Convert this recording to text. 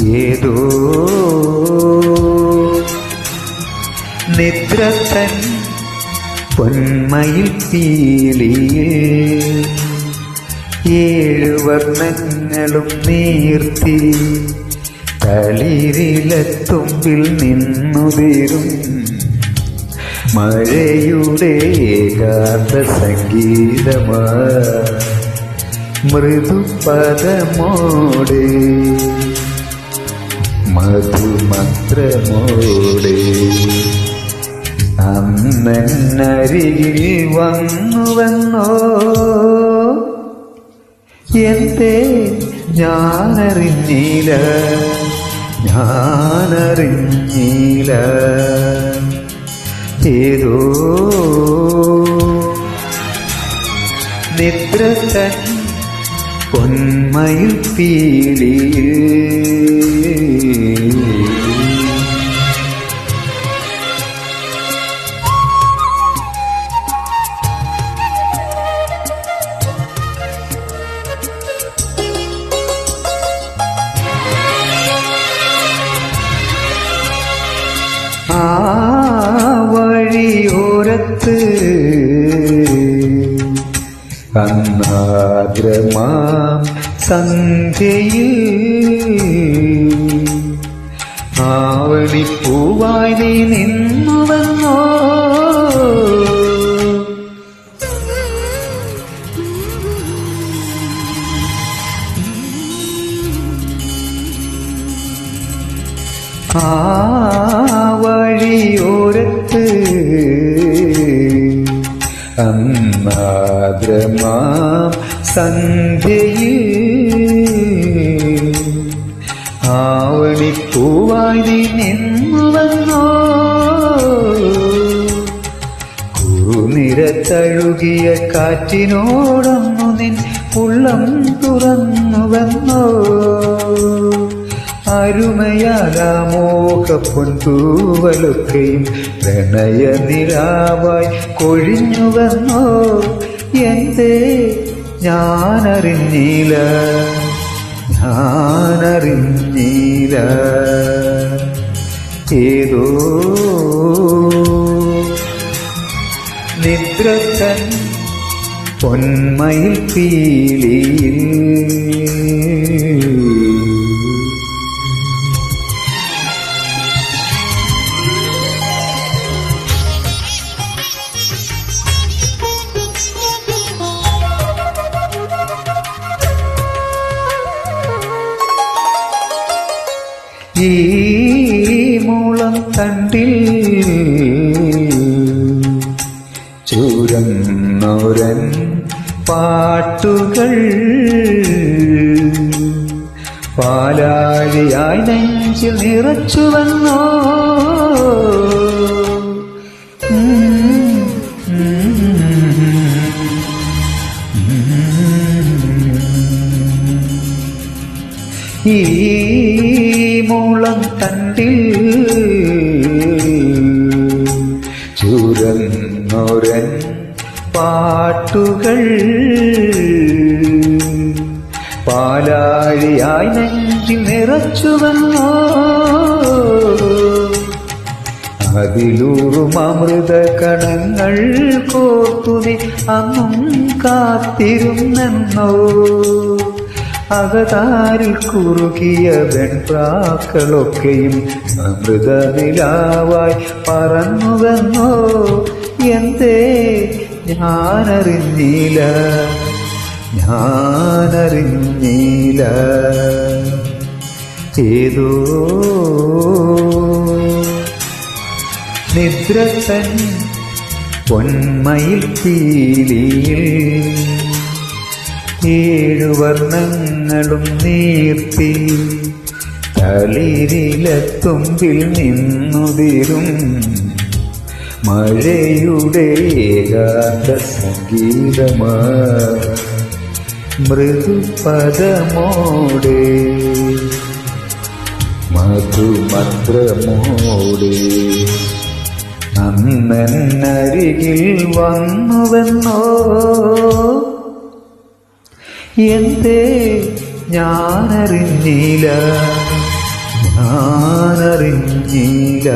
ഏതോ നിദ്രത്തൻ പൊന്മയിൽ പീലിയിൽ ഏഴു വർണങ്ങളും നീർത്തി തളിരിലത്തുമ്പിൽ നിന്നുതിരും മഴയുടെ ഏകാന്ത സംഗീതമാ. മൃദുപദമോടെ മധുമന്ത്രമോടെ അന്നരികിൽ വന്നുവെന്നോ? എന്തേ ഞാനറിഞ്ഞില്ല. ഞാനറിഞ്ഞില്ല. ഏതോ നിദ്ര തൻ പൊന്മയിൽ പീലിയിൽ ആ വഴിയോരത്ത് അന്നാദ്രമാം സന്ധ്യയിൽ. ആവണിപ്പൂവായി നീ നിന്നുവെന്നോ ആ വഴിയോരത്ത് അന്നാദ്രമാം സന്ധ്യയിൽ ആവണിപ്പൂവായി നീ നിന്നുവന്നോ കുറുനിര തഴുകിയ കാറ്റിനോടൊന്നു നിൻ ഉള്ളം തുറന്നുവെന്നോ അരുമയാലാമോഹ പൊൻതൂവലൊക്കെയും പ്രണയ നിലാവായി കൊഴിഞ്ഞുവെന്നോ എന്തേ? ഞാനറിഞ്ഞില്ല ഞാനറിഞ്ഞില്ല. ഏതോ നിദ്രത്തൻ പൊന്മയിൽ പീലിയിൽ ഈ മൂളം തണ്ടിൽ ചൂരന്നൊരൻ പാട്ടുകൾ പാലാഴിയായി നെഞ്ചിൽ നിറച്ചുവന്നോ? ഈ മൂളം തണ്ടിൽ ചുരന്നൊരൻ പാട്ടുകൾ പാലാഴിയായി നെഞ്ചിൽ നിറച്ചുവന്നോ അതിലൂറും അമൃത കണങ്ങൾ കോർത്തുനി അന്നും കാത്തിരുന്നെന്നോ. അകതാരിൽ കുറുകിയ വെൺപ്രാക്കളൊക്കെയും അമൃത നിലാവായി പറന്നുവെന്നോ? എന്തേ? ഞാനറിഞ്ഞില്ല. ഞാനറിഞ്ഞില്ല. ഏതോ നിദ്രത്തൻ പൊന്മയിൽ പീലിയിൽ ഏഴു വർണങ്ങളും നീർത്തി തളിരിലത്തുമ്പിൽ നിന്നുതിരും. മഴയുടെ ഏകാന്ത സംഗീതമാ. മൃദുപദമോടെ മധുമന്ത്രമോടെ അന്നരികിൽ വന്നുവെന്നോ എന്തേ ഞാനറിഞ്ഞില്ല ഞാനറിഞ്ഞില്ല.